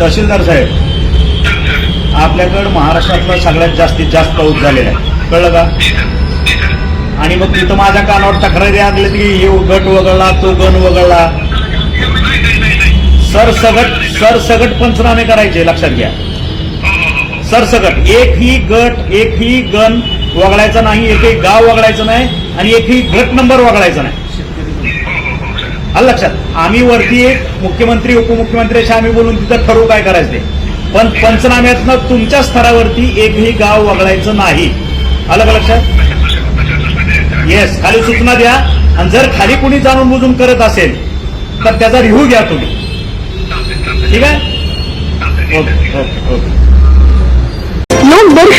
तहसीलदार साहेब. आपल्याकडं महाराष्ट्रातला सगळ्यात जास्तीत जास्त पाऊस झालेला आहे. कळलं का? आणि मग तिथं माझ्या कानावर तक्रारी आल्या की हे गट वगळला तो गण वगळला. सरसगट सरसगट पंचनामे करायचे लक्षात घ्या. सरसकट. एकही गट एकही गण वगळायचा नाही एकही गाव वगळायचं नाही आणि एकही गट नंबर वगळायचा नाही. आलं लक्षात. आम्ही वरती एक मुख्यमंत्री उपमुख्यमंत्री अशा आम्ही बोलून तिथं ठरवू काय करायचं ते. पण पंचनाम्यातनं तुमच्या स्तरावरती एकही गाव वगळायचं नाही. आलं का लक्षात? येस खाली सूचना द्या. आणि जर खाली कुणी जाणून बुजून करत असेल तर त्याचा रिव्ह्यू घ्या तुम्ही. ठीक आहे? Okay okay okay.